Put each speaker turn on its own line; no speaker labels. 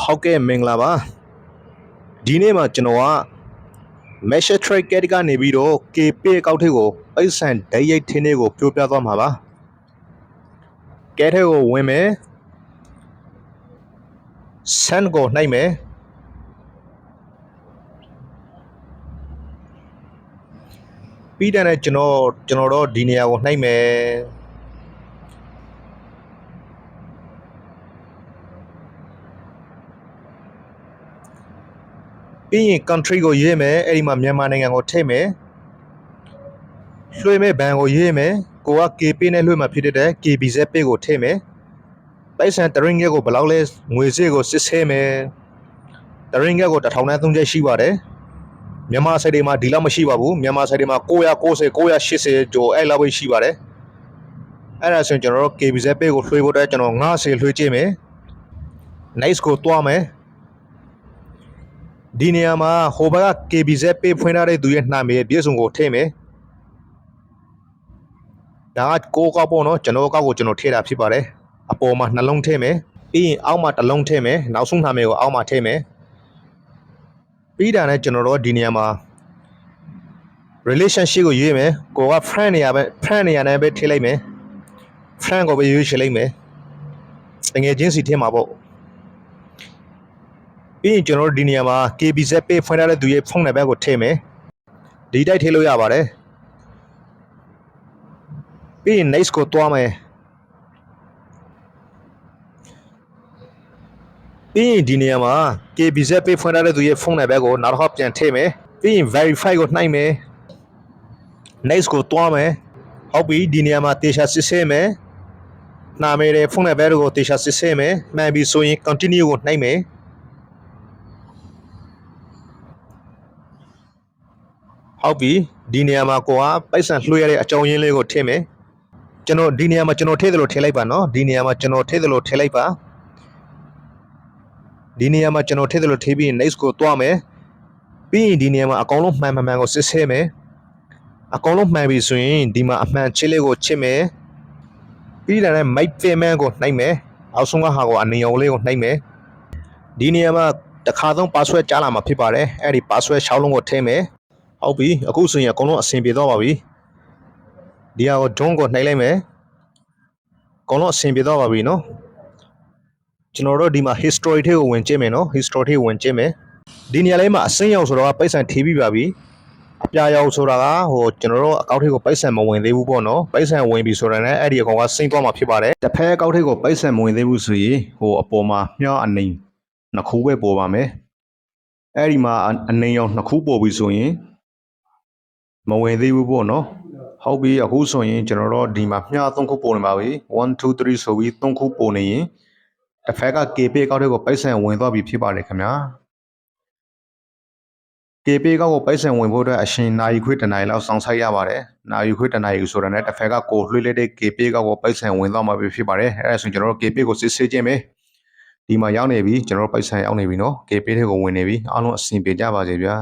ဟုတ်ကဲ့မင်္ဂလာပါဒီနေ့မှာကျွန်တော်က Measure Trade Get ကနေပြီးတော့ KP အကောက်ထိပ်ကိုပိတ်ဆန်ဓာတ်ရိုက်ထင်းလေးကိုပြောပြသွားမှာပါကဲထဲကိုဝင်မယ်ဆန်ကိုနှိုက်မယ်ပြီးတဲ့နဲ့ကျွန်တော်ကျွန်တော်တို့ဒီနေရာကိုနှိုက်မယ် ပြီးရင် country ကိုရေးမယ်အဲ့ဒီမှာမြန်မာနိုင်ငံကိုထည့်မယ်လွှဲမဲ့ဘဏ်ကိုရေးမယ်ကိုက KP နဲ့လွှဲမှာဖြစ်တဲ့ KBZ pay ကိုထည့်မယ်ပိုက်ဆံတရင်ငယ်ကိုဘယ်လောက်လဲငွေစေ့ကိုစစ်ဆေးမယ်တရင်ငယ်ကို1030ကျပ်ရှိပါတယ်မြန်မာဆိုင်တွေမှာဒီလောက်မရှိပါဘူးမြန်မာဆိုင်တွေမှာ990 980ကျော်အဲ့လောက်ပဲရှိပါတယ်အဲ့ဒါဆိုရင်ကျွန်တော်တို့ KBZ pay ကိုလွှဲဖို့အတွက်ကျွန်တော်90လွှဲကြည့်မယ် nice ကိုတွားမယ် ဒီနေရာမှာဟိုဘက်က KBZ ပေးဖွင့်ထားတဲ့သူရဲ့နာမည်ရဲ့ပြည့်စုံကိုထည့်မယ်ဒါကကိုးကောက်ပေါ့နော်ကျွန်တော်ကောက်ကိုကျွန်တော်ထည့်တာဖြစ်ပါတယ်အပေါ်မှာနှလုံးထည့်မယ်ပြီးရင်အောက်မှာတစ်လုံးထည့်မယ်နောက်ဆုံးနာမည်ကိုအောက်မှာထည့်မယ်ပြီးတာနဲ့ကျွန်တော်တို့ဒီနေရာမှာ relationship ကိုရွေးမယ်ကိုက friend နေရာပဲ friend နေရာနဲ့ပဲထည့်လိုက်မယ် friend ကိုပဲရွေးချယ်လိုက်မယ်တကယ်ချင်းစီထည့်မှာပေါ့ ပြီးရင်ကျွန်တော်တို့ဒီနေရာမှာ KBZ pay ဖွင့်ထားတဲ့သူရဲ့ဖုန်းနံပါတ်ကိုထည့်မယ်ဒီတိုက်ထည့်လို့ရပါတယ်ပြီးရင် next ကိုတွားမယ်ပြီးရင်ဒီနေရာမှာ KBZ pay ဖွင့်ထားတဲ့သူရဲ့ဖုန်းနံပါတ်ကိုနောက်တစ်ခါပြန်ထည့်မယ်ပြီးရင် verify ကိုနှိုက်မယ် next ကိုတွားမယ်ဟုတ်ပြီဒီနေရာမှာတေချာစစ်ဆေးမယ်နာမည်နဲ့ဖုန်းနံပါတ်ကိုတေချာစစ်ဆေးမယ်မှန်ပြီဆိုရင် continue ကိုနှိုက်မယ် ဟုတ်ပြီဒီနေရာမှာကိုကပိုက်ဆံလွှဲရတဲ့အကြောင်းရင်းလေးကိုထည့်မယ်ကျွန်တော်ဒီနေရာမှာကျွန်တော်ထည့်သလိုထည့်လိုက်ပါနော်ဒီနေရာမှာကျွန်တော်ထည့်သလိုထည့်လိုက်ပါဒီနေရာမှာကျွန်တော်ထည့်သလိုထည့်ပြီးရင် next ကိုတွားမယ်ပြီးရင်ဒီနေရာမှာအကောင်လုံးမှန်မှန်မှန်ကိုစစ်ဆေးမယ်အကောင်လုံးမှန်ပြီဆိုရင်ဒီမှာအမှန်ချစ်လေးကိုချစ်မယ်ပြီးတာနဲ့ mic payment ကိုနှိုက်မယ်အောက်ဆုံးကဟာကိုအနေအောင်လေးကိုနှိုက်မယ်ဒီနေရာမှာတစ်ခါသုံး password ကြားလာမှာဖြစ်ပါတယ်အဲ့ဒီ password 6လုံးကိုထည့်မယ် အောက်ပြီအခုဆိုရင်အကုန်လုံးအဆင်ပြေတော့ပါပြီဒီဟာကိုဒုံးကိုနှိုက်လိုက်မယ်အကုန်လုံးအဆင်ပြေတော့ပါပြီနော်ကျွန်တော်တို့ဒီမှာ history ထဲကိုဝင်ကြည့်မယ်နော် history ထဲဝင်ကြည့်မယ်ဒီနေရာလေးမှာအစင်းရောက်ဆိုတော့ပိုက်ဆံထီးပြီးပါပြီအပြာရောက်ဆိုတာကဟိုကျွန်တော်တို့အကောက်ထဲကိုပိုက်ဆံမဝင်သေးဘူးပေါ့နော်ပိုက်ဆံဝင်ပြီဆိုတာနဲ့အဲ့ဒီအကောင်ကစိမ့်သွားမှာဖြစ်ပါတယ်တစ်ဖက်အကောက်ထဲကိုပိုက်ဆံမဝင်သေးဘူးဆိုရင်ဟိုအပေါ်မှာမျောအနေနှစ်ခုပဲပေါ်ပါမယ်အဲ့ဒီမှာအနေရောနှစ်ခုပေါ်ပြီဆိုရင် မဝင်သေးဘူးပေါ့နော်ဟုတ်ပြီအခုဆိုရင်ကျွန်တော်တို့ဒီမှာမျှသုံးခုပုံနေပါပြီ1 2 3ဆိုပြီးသုံးခုပုံနေရင်တစ်ဖက်က KP ကောက်တဲ့ကိုပိုက်ဆံဝင်သွားပြီဖြစ်ပါတယ်ခင်ဗျာ KP ကောက်ကိုပိုက်ဆံဝင်ဖို့အတွက်အရှင်နာယီခွေးတစ်နာရီလောက်စောင့်ဆိုက်ရပါတယ်နာယီခွေးတစ်နာရီဆိုတာနဲ့တစ်ဖက်ကကိုလွှဲလိုက်တဲ့ KP ကောက်ကိုပိုက်ဆံဝင်သွားမှာပဲဖြစ်ပါတယ်အဲဒါဆိုရင်ကျွန်တော်တို့ KP ကိုစစ်ဆေးခြင်းပဲဒီမှာရောက်နေပြီကျွန်တော်တို့ပိုက်ဆံရောက်နေပြီနော် KP တွေကိုဝင်နေပြီအားလုံးအဆင်ပြေကြပါစေဗျာ